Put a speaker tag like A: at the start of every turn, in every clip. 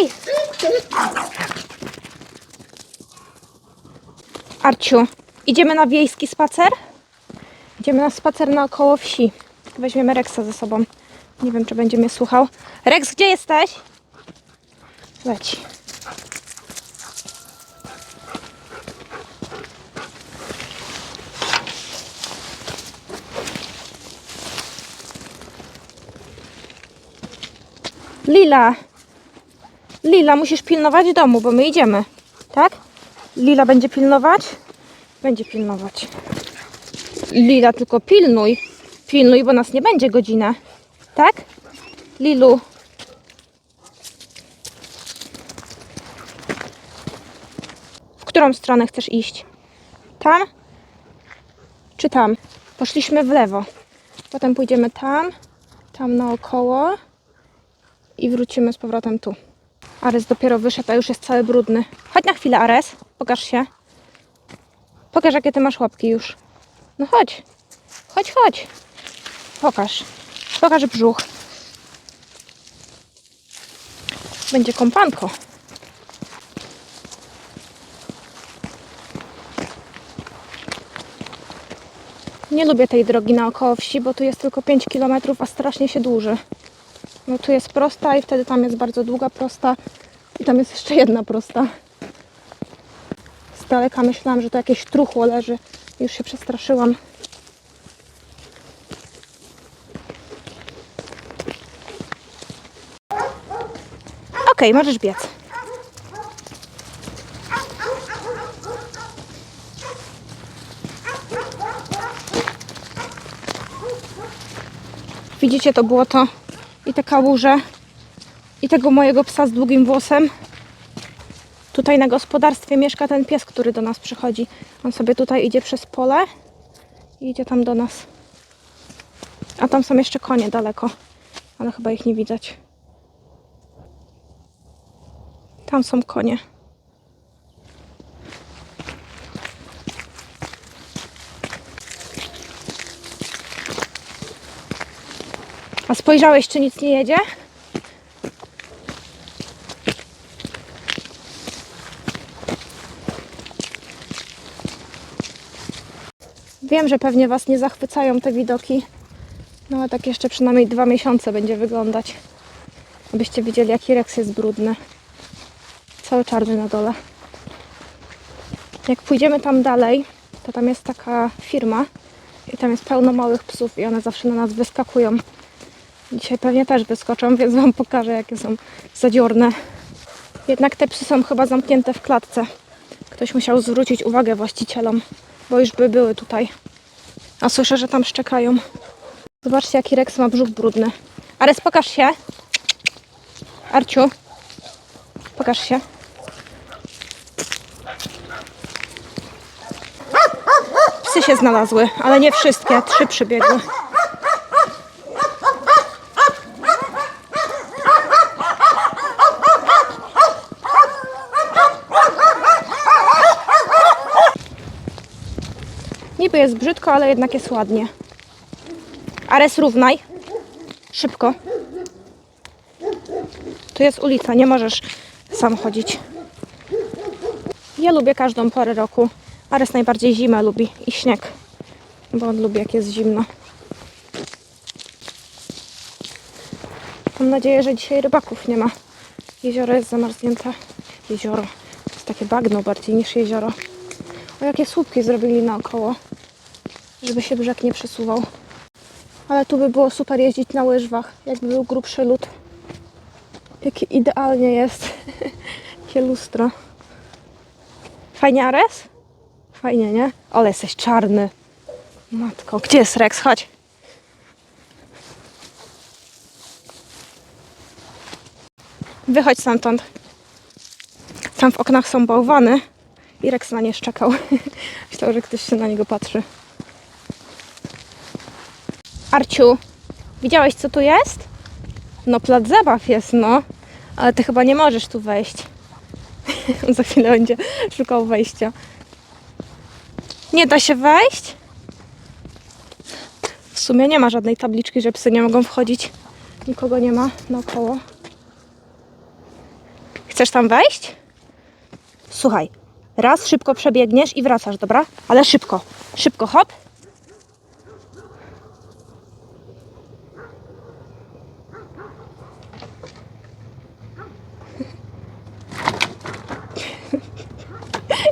A: Ej! Arciu, idziemy na wiejski spacer? Idziemy na spacer naokoło wsi. Weźmiemy Rexa ze sobą. Nie wiem, czy będzie mnie słuchał. Rex, gdzie jesteś? Leci. Lila. Lila, musisz pilnować domu, bo my idziemy. Tak? Lila będzie pilnować? Będzie pilnować. Lila, tylko pilnuj. Pilnuj, bo nas nie będzie godzinę. Tak? Lilu. W którą stronę chcesz iść? Tam? Czy tam? Poszliśmy w lewo. Potem pójdziemy tam, tam naokoło i wrócimy z powrotem tu. Ares dopiero wyszedł, a już jest cały brudny. Chodź na chwilę, Ares. Pokaż się. Pokaż, jakie ty masz łapki już. No chodź. Chodź, chodź. Pokaż. Pokaż brzuch. Będzie kąpanko. Nie lubię tej drogi naokoło wsi, bo tu jest tylko 5 km, a strasznie się dłuży. No tu jest prosta i wtedy tam jest bardzo długa prosta i tam jest jeszcze jedna prosta. Z daleka myślałam, że to jakieś truchło leży. Już się przestraszyłam. Okej, możesz biec. Widzicie to błoto i te kałuże i tego mojego psa z długim włosem. Tutaj na gospodarstwie mieszka ten pies, który do nas przychodzi. On sobie tutaj idzie przez pole i idzie tam do nas. A tam są jeszcze konie daleko, ale chyba ich nie widać. Tam są konie. A spojrzałeś, czy nic nie jedzie? Wiem, że pewnie Was nie zachwycają te widoki, no ale tak jeszcze przynajmniej dwa miesiące będzie wyglądać. Abyście widzieli, jaki Rex jest brudny. Cały czarny na dole. Jak pójdziemy tam dalej, to tam jest taka firma i tam jest pełno małych psów i one zawsze na nas wyskakują. Dzisiaj pewnie też wyskoczą, więc Wam pokażę, jakie są zadziorne. Jednak te psy są chyba zamknięte w klatce. Ktoś musiał zwrócić uwagę właścicielom, bo już by były tutaj. A słyszę, że tam szczekają. Zobaczcie, jaki Rex ma brzuch brudny. Ares, pokaż się. Arciu, pokaż się. Psy się znalazły, ale nie wszystkie. Trzy przybiegły. Niby jest brzydko, ale jednak jest ładnie. Ares, równaj. Szybko. Tu jest ulica, nie możesz sam chodzić. Ja lubię każdą porę roku. Ares najbardziej zimę lubi i śnieg, bo on lubi jak jest zimno. Mam nadzieję, że dzisiaj rybaków nie ma. Jezioro jest zamarznięte. Jezioro. To jest takie bagno bardziej niż jezioro. O, jakie słupki zrobili naokoło, żeby się brzeg nie przesuwał. Ale tu by było super jeździć na łyżwach, jakby był grubszy lód. Jakie idealnie jest. Jakie lustro. Fajnie, Ares? Fajnie, nie? Ale jesteś czarny. Matko, gdzie jest Rex? Chodź. Wychodź stamtąd. Tam w oknach są bałwany i na nie szczekał. Myślał, że ktoś się na niego patrzy. Arciu, widziałeś co tu jest? No plac zabaw jest, no. Ale ty chyba nie możesz tu wejść. Za chwilę będzie szukał wejścia. Nie da się wejść? W sumie nie ma żadnej tabliczki, że psy nie mogą wchodzić. Nikogo nie ma naokoło. Chcesz tam wejść? Słuchaj, raz szybko przebiegniesz i wracasz, dobra? Ale szybko, szybko, hop.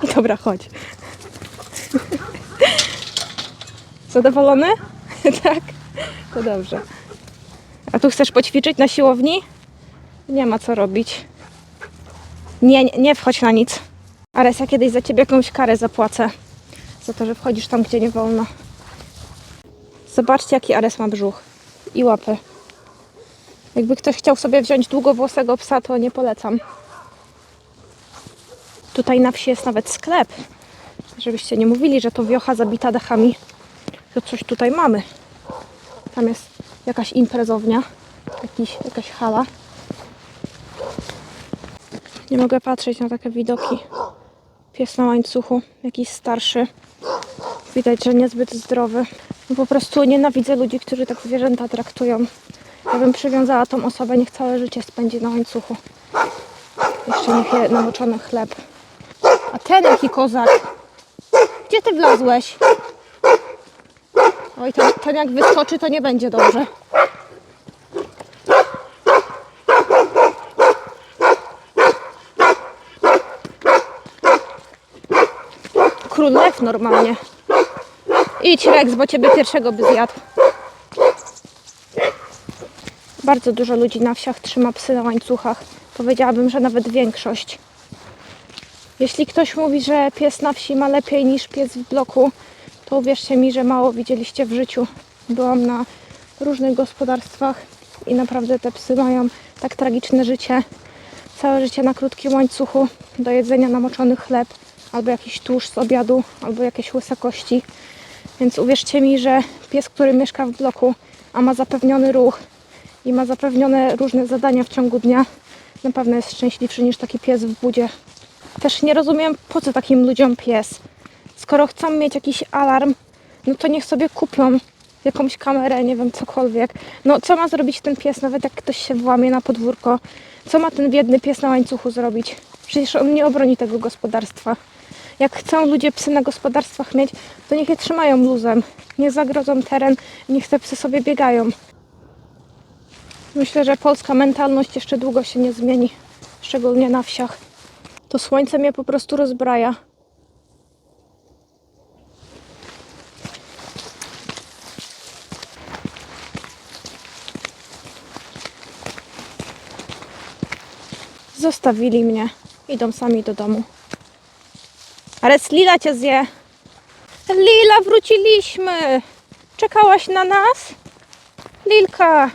A: Dobra, chodź. Zadowolony? tak? To dobrze. A tu chcesz poćwiczyć na siłowni? Nie ma co robić. Nie, nie, wchodź na nic. Ares, ja kiedyś za ciebie jakąś karę zapłacę. Za to, że wchodzisz tam, gdzie nie wolno. Zobaczcie, jaki Ares ma brzuch. I łapy. Jakby ktoś chciał sobie wziąć długowłosego psa, to nie polecam. Tutaj na wsi jest nawet sklep. Żebyście nie mówili, że to wiocha zabita dachami. To coś tutaj mamy. Tam jest jakaś imprezownia. Jakiś, jakaś hala. Nie mogę patrzeć na takie widoki. Pies na łańcuchu, jakiś starszy. Widać, że niezbyt zdrowy. No po prostu nienawidzę ludzi, którzy tak zwierzęta traktują. Ja bym przywiązała tą osobę, niech całe życie spędzi na łańcuchu. Jeszcze niech je namoczony chleb. A ten jaki kozak? Gdzie ty wlazłeś? Oj, ten, ten jak wyskoczy, to nie będzie dobrze. Lew normalnie. Idź Rex, bo ciebie pierwszego by zjadł. Bardzo dużo ludzi na wsiach trzyma psy na łańcuchach. Powiedziałabym, że nawet większość. Jeśli ktoś mówi, że pies na wsi ma lepiej niż pies w bloku, to uwierzcie mi, że mało widzieliście w życiu. Byłam na różnych gospodarstwach i naprawdę te psy mają tak tragiczne życie. Całe życie na krótkim łańcuchu, do jedzenia namoczony chleb, albo jakiś tłuszcz z obiadu, albo jakieś łyse kości. Więc uwierzcie mi, że pies, który mieszka w bloku, a ma zapewniony ruch i ma zapewnione różne zadania w ciągu dnia, na pewno jest szczęśliwszy niż taki pies w budzie. Też nie rozumiem, po co takim ludziom pies. Skoro chcą mieć jakiś alarm, no to niech sobie kupią jakąś kamerę, nie wiem, cokolwiek. No co ma zrobić ten pies, nawet jak ktoś się włamie na podwórko? Co ma ten biedny pies na łańcuchu zrobić? Przecież on nie obroni tego gospodarstwa. Jak chcą ludzie psy na gospodarstwach mieć, to niech je trzymają luzem. Nie zagrodzą teren, niech te psy sobie biegają. Myślę, że polska mentalność jeszcze długo się nie zmieni, szczególnie na wsiach. To słońce mnie po prostu rozbraja. Zostawili mnie. Idą sami do domu. Ale Lila cię zje. Lila, wróciliśmy. Czekałaś na nas? Lilka.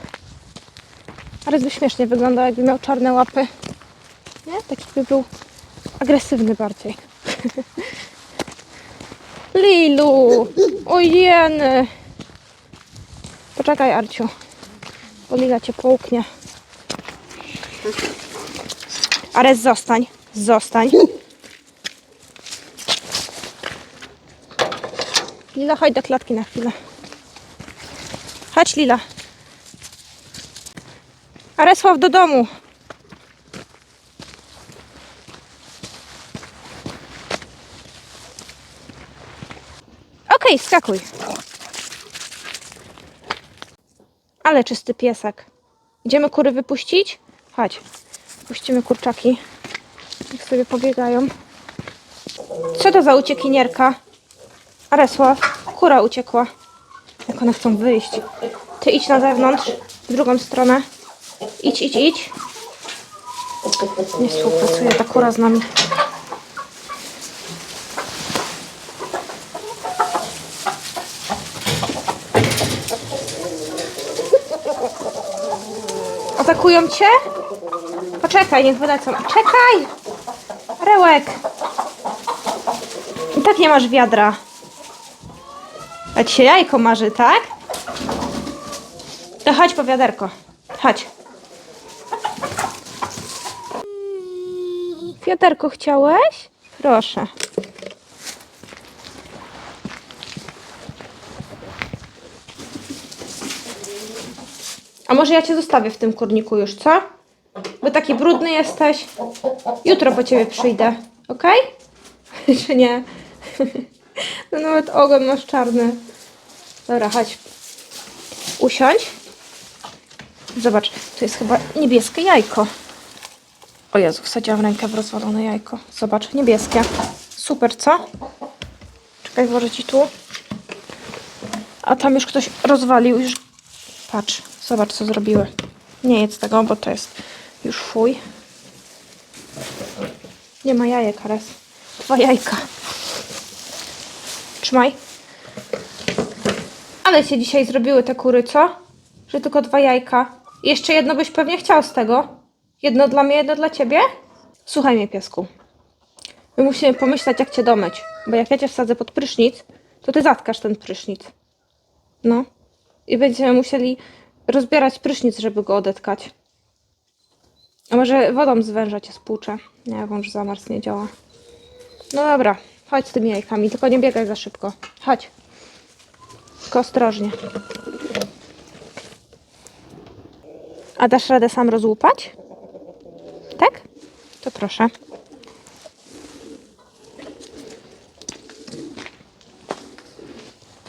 A: Ale by śmiesznie wyglądał, jakby miał czarne łapy. Nie? Taki by był agresywny bardziej. Lilu! Ojeny! Poczekaj, Arciu. Bo Lila cię połknie. Ares, zostań. Zostań. Lila, chodź do klatki na chwilę. Chodź, Lila. Aresław, do domu. Okej, skakuj. Ale czysty piesek. Idziemy kury wypuścić? Chodź. Puścimy kurczaki. Sobie pobiegają. Co to za uciekinierka? Aresław, kura uciekła. Jak one chcą wyjść. Ty idź na zewnątrz, w drugą stronę. Idź, idź, idź. Nie współpracuje ta kura z nami. Atakują cię? Poczekaj, niech wylecą. Czekaj! Rełek! I tak nie masz wiadra. A ci się jajko marzy, tak? To chodź po wiaderko. Chodź. Wiaderko chciałeś? Proszę. A może ja cię zostawię w tym kurniku już, co? Taki brudny jesteś. Jutro po ciebie przyjdę, ok? Czy nie? No nawet ogon masz czarny. Dobra, chodź. Usiądź. Zobacz, tu jest chyba niebieskie jajko. O Jezu, wsadziłam rękę w rozwalone jajko. Zobacz, niebieskie. Super, co? Czekaj, włożę ci tu. A tam już ktoś rozwalił. Już... Patrz, zobacz, co zrobiły. Nie jedz tego, bo to jest już fuj. Nie ma jajek, Ares. Dwa jajka. Trzymaj. Ale się dzisiaj zrobiły te kury, co? Że tylko dwa jajka. I Jeszcze jedno byś pewnie chciał z tego. Jedno dla mnie, jedno dla ciebie? Słuchaj mnie, piesku. My musimy pomyśleć, jak cię domyć. Bo jak ja cię wsadzę pod prysznic, to ty zatkasz ten prysznic. No. I będziemy musieli rozbierać prysznic, żeby go odetkać. A może wodą z węża cię spłuczę. Nie, wąż zamars nie działa. No dobra, chodź z tymi jajkami, tylko nie biegaj za szybko. Chodź. Tylko ostrożnie. A dasz radę sam rozłupać? Tak? To proszę.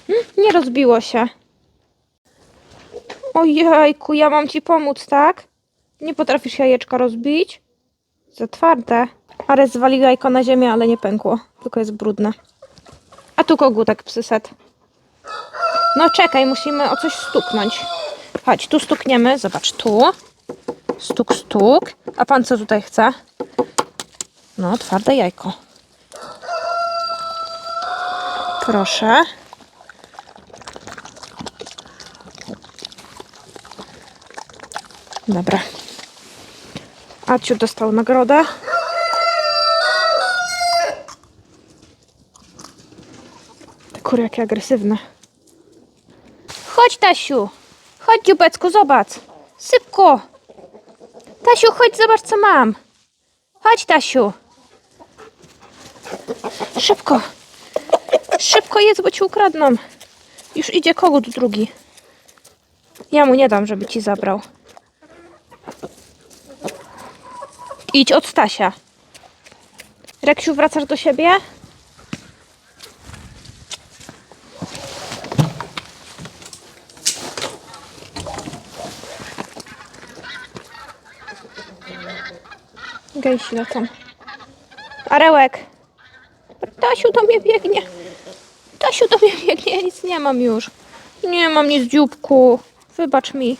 A: Mm, Nie rozbiło się. Ojejku, ja mam ci pomóc, tak? Nie potrafisz jajeczka rozbić? Za twarde. Ale zwalił jajko na ziemię, ale nie pękło. Tylko jest brudne. A tu kogutek psyset. No czekaj, musimy o coś stuknąć. Chodź, tu stukniemy. Zobacz, tu. Stuk, stuk. A pan co tutaj chce? No, twarde jajko. Proszę. Dobra. Aciu dostał nagrodę. Te kury jakie agresywne. Chodź, Tasiu. Chodź, dziubecku, zobacz. Sypko. Tasiu, chodź, zobacz, co mam. Chodź, Tasiu. Szybko. Szybko jedz, bo ci ukradną. Już idzie kogut drugi. Ja mu nie dam, żeby ci zabrał. Idź od Stasia. Reksiu, wracasz do siebie? Gęsi lecą. Arełek. Tasiu do mnie biegnie. Tasiu do mnie biegnie. Ja nic nie mam już. Nie mam nic, dzióbku. Wybacz mi.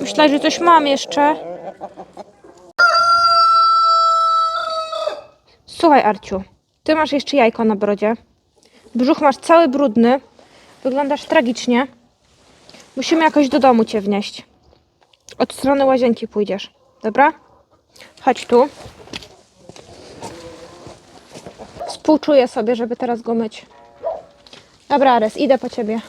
A: Myślę, że coś mam jeszcze. Słuchaj, Arciu. Ty masz jeszcze jajko na brodzie. Brzuch masz cały brudny. Wyglądasz tragicznie. Musimy jakoś do domu cię wnieść. Od strony łazienki pójdziesz. Dobra? Chodź tu. Współczuję sobie, żeby teraz go myć. Dobra, Ares, idę po ciebie.